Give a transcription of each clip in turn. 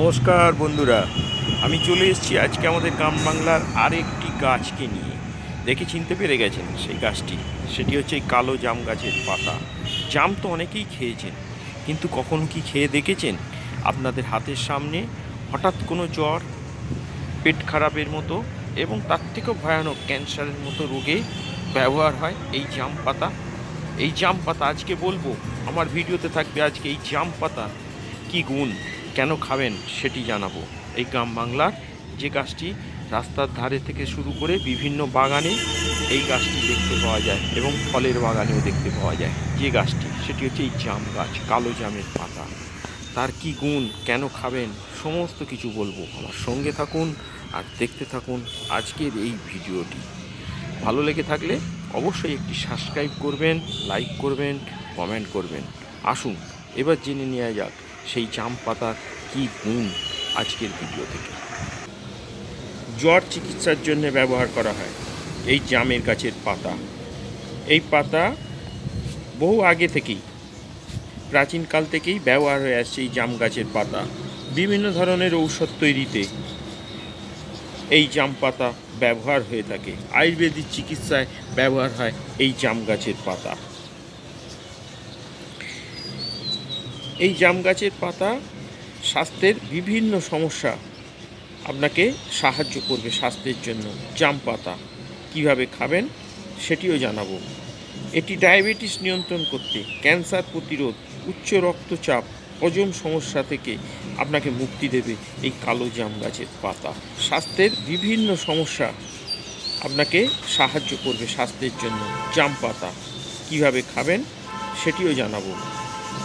নমস্কার বন্ধুরা, আমি চলে এসেছি আজকে আমাদের গ্রাম বাংলার আরেকটি গাছকে নিয়ে। দেখে চিনতে পেরে গেছেন সেই গাছটি, সেটি হচ্ছে এই কালো জাম গাছের পাতা। জাম তো অনেকেই খেয়েছেন, কিন্তু কখনো কি খেয়ে দেখেছেন? আপনাদের হাতের সামনে হঠাৎ কোনো জ্বর, পেট খারাপের মতো এবং তার থেকেও ভয়ানক ক্যান্সারের মতো রোগে ব্যবহার হয় এই জাম পাতা। এই জাম পাতা আজকে বলব, আমার ভিডিওতে থাকবে আজকে এই জাম পাতা। কি গুণ? কেন খাবেন সেটি জানাব। এই গ্রাম বাংলার যে গাছটি রাস্তার ধারে থেকে শুরু করে বিভিন্ন বাগানে এই গাছটি দেখতে পাওয়া যায় এবং ফলের বাগানেও দেখতে পাওয়া যায়। যে গাছটি, সেটি হচ্ছে এই জাম গাছ, কালো জামের পাতা। তার কি গুণ, কেন খাবেন, সমস্ত কিছু বলব। আমার সঙ্গে থাকুন আর দেখতে থাকুন আজকের এই ভিডিওটি। ভালো লেগে থাকলে অবশ্যই একটি সাবস্ক্রাইব করবেন, লাইক করবেন, কমেন্ট করবেন। আসুন, এবার জেনে নেওয়া যাক সেই জাম পাতার কী গুণ আজকের ভিডিও থেকে? জ্বর চিকিৎসার জন্য ব্যবহার করা হয়। এই জামের গাছের পাতা। এই পাতা বহু আগে থেকেই, প্রাচীনকাল থেকেই ব্যবহার হয়ে আসছে এই জাম গাছের পাতা। বিভিন্ন ধরনের ঔষধ তৈরিতে এই জাম পাতা ব্যবহার হয়ে থাকে। আয়ুর্বেদিক চিকিৎসায় ব্যবহার হয় এই জাম গাছের পাতা। এই জাম গাছের পাতা স্বাস্থ্যের বিভিন্ন সমস্যা আপনাকে সাহায্য করবে স্বাস্থ্যের জন্য। জাম পাতা কীভাবে খাবেন সেটিও জানাব। এটি ডায়াবেটিস নিয়ন্ত্রণ করতে ক্যান্সার প্রতিরোধ, উচ্চ রক্তচাপ, হজম সমস্যা থেকে আপনাকে মুক্তি দেবে এই কালো জাম গাছের পাতা। স্বাস্থ্যের বিভিন্ন সমস্যা আপনাকে সাহায্য করবে স্বাস্থ্যের জন্য। জাম পাতা কীভাবে খাবেন সেটিও জানাব।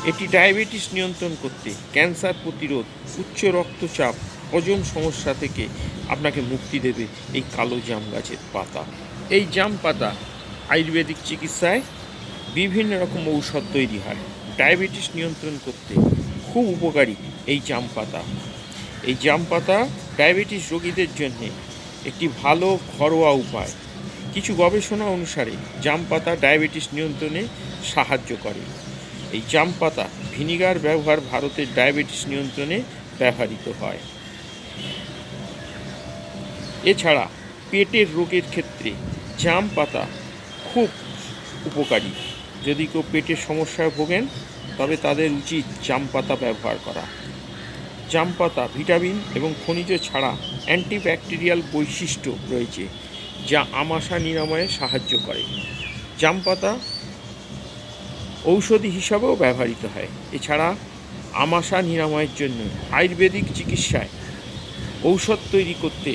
এটি ডায়াবেটিস নিয়ন্ত্রণ করতে ক্যান্সার প্রতিরোধ, উচ্চ রক্তচাপ, হজম সমস্যা থেকে আপনাকে মুক্তি দেবে এই কালো জাম গাছের পাতা। এই জাম পাতা আয়ুর্বেদিক চিকিৎসায় বিভিন্ন রকম ঔষধ তৈরি হয়। ডায়াবেটিস নিয়ন্ত্রণ করতে খুব উপকারী এই জাম পাতা। এই জাম পাতা ডায়াবেটিস রোগীদের জন্য একটি ভালো ঘরোয়া উপায়। কিছু গবেষণা অনুসারে জাম পাতা ডায়াবেটিস নিয়ন্ত্রণে সাহায্য করে। এই জাম পাতা ভিনিগার ব্যবহার ভারতের ডায়াবেটিস নিয়ন্ত্রণে ব্যবহৃত হয়। এছাড়া পেটের রোগের ক্ষেত্রে জাম পাতা খুব উপকারী। যদি কেউ পেটের সমস্যায় ভোগেন, তবে তাদের উচিত জাম পাতা ব্যবহার করা। জাম পাতা ভিটামিন এবং খনিজ ছাড়া অ্যান্টিব্যাকটেরিয়াল বৈশিষ্ট্য রয়েছে, যা আমাশা নিরাময়ে সাহায্য করে। জাম পাতা ঔষধি হিসাবেও ব্যবহৃত হয়। এছাড়া আমাশা নিরাময়ের জন্য আয়ুর্বেদিক চিকিৎসায় ঔষধ তৈরি করতে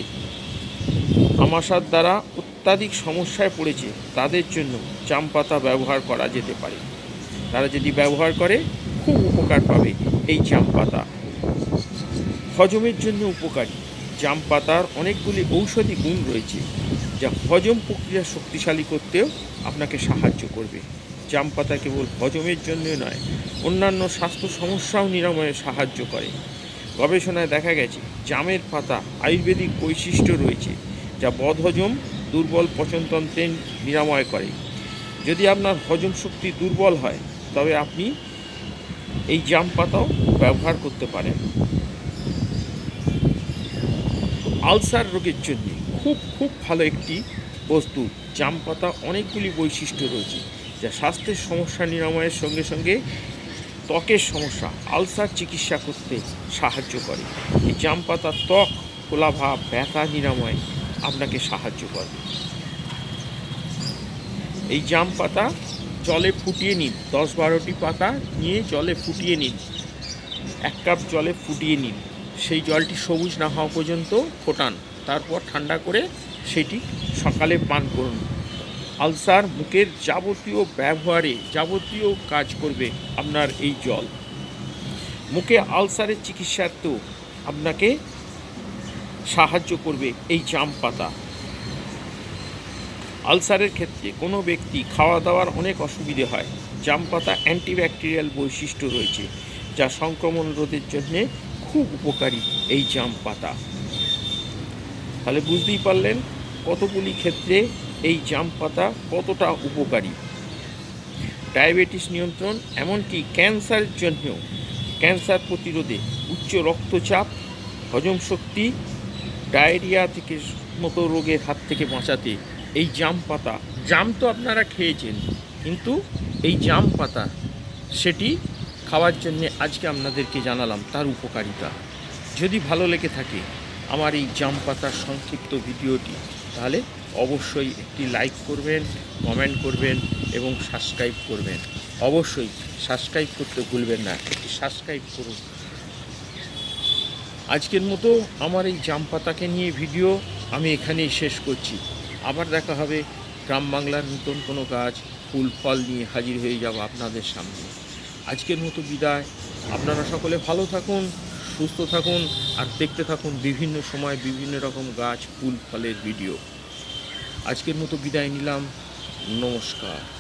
আমাশার দ্বারা অত্যাধিক সমস্যায় পড়েছে, তাদের জন্য জাম পাতা ব্যবহার করা যেতে পারে। তারা যদি ব্যবহার করে, খুব উপকার পাবে এই জাম পাতা হজমের জন্য উপকারী। জাম পাতার অনেকগুলি ঔষধি গুণ রয়েছে, যা হজম প্রক্রিয়া শক্তিশালী করতেও আপনাকে সাহায্য করবে। জাম পাতা কেবল হজমের জন্য নয়, অন্যান্য স্বাস্থ্য সমস্যাও নিরাময়ে সাহায্য করে। গবেষণায় দেখা গেছে, জামের পাতা আয়ুর্বেদিক বৈশিষ্ট্য রয়েছে, যা বদহজম, দুর্বল পচনতন্ত্রের নিরাময় করে। যদি আপনার হজম শক্তি দুর্বল হয়, তবে আপনি এই জাম পাতাও ব্যবহার করতে পারেন। আলসার রোগের জন্য খুব খুব ভালো একটি বস্তু। জাম পাতা অনেকগুলি বৈশিষ্ট্য রয়েছে যা স্বাস্থ্যের সমস্যা নিরাময়ের সঙ্গে সঙ্গে ত্বকের সমস্যা, আলসার চিকিৎসা করতে সাহায্য করে। এই জাম পাতা ত্বক কোলাভাব ব্যথা নিরাময় আপনাকে সাহায্য করবে। এই জাম পাতা জলে ফুটিয়ে নিন। দশ বারোটি পাতা নিয়ে জলে ফুটিয়ে নিন। এক কাপ জলে ফুটিয়ে নিন। সেই জলটি সবুজ না হওয়া পর্যন্ত ফোটান। তারপর ঠান্ডা করে সেটি সকালে পান করুন। আলসার মুখের যাবতীয় ব্যবহারে যাবতীয় কাজ করবে আপনার এই জল। মুখে আলসারের চিকিৎসাতেও আপনাকে সাহায্য করবে এই জাম পাতা। আলসারের ক্ষেত্রে কোনো ব্যক্তি খাওয়া দাওয়ার অনেক অসুবিধে হয়। জাম পাতা অ্যান্টিব্যাকটেরিয়াল বৈশিষ্ট্য রয়েছে, যা সংক্রমণ রোধের জন্যে খুব উপকারী এই জাম পাতা। তাহলে বুঝতেই পারলেন কতগুলি ক্ষেত্রে এই জাম পাতা কতটা উপকারী? ডায়াবেটিস নিয়ন্ত্রণ, এমনকি ক্যান্সারের জন্যও। ক্যান্সার প্রতিরোধে উচ্চ রক্তচাপ, হজম শক্তি, ডায়রিয়া থেকে মতো রোগের হাত থেকে বাঁচাতে এই জাম পাতা, জাম তো আপনারা খেয়েছেন, কিন্তু এই জাম পাতা, সেটি খাওয়ার জন্যে আজকে আপনাদেরকে জানালাম তার উপকারিতা। যদি ভালো লেগে থাকে আমার এই জাম পাতার সংক্ষিপ্ত ভিডিওটি, তাহলে অবশ্যই একটি লাইক করবেন কমেন্ট করবেন এবং সাবস্ক্রাইব করবেন। অবশ্যই সাবস্ক্রাইব করতে ভুলবেন না, একটি সাবস্ক্রাইব করুন। আজকের মতো আমার এই জাম পাতাকে নিয়ে ভিডিও আমি এখানেই শেষ করছি। আবার দেখা হবে গ্রাম বাংলার নতুন কোনো কাজ ফুল, ফল নিয়ে হাজির হয়ে যাব আপনাদের সামনে। আজকের মতো বিদায়। আপনারা সকলে ভালো থাকুন, সুস্থ থাকুন, আর দেখতে থাকুন বিভিন্ন সময় বিভিন্ন রকম গাছ, ফুল, ফলের ভিডিও আজকের মতো বিদায় নিলাম। নমস্কার।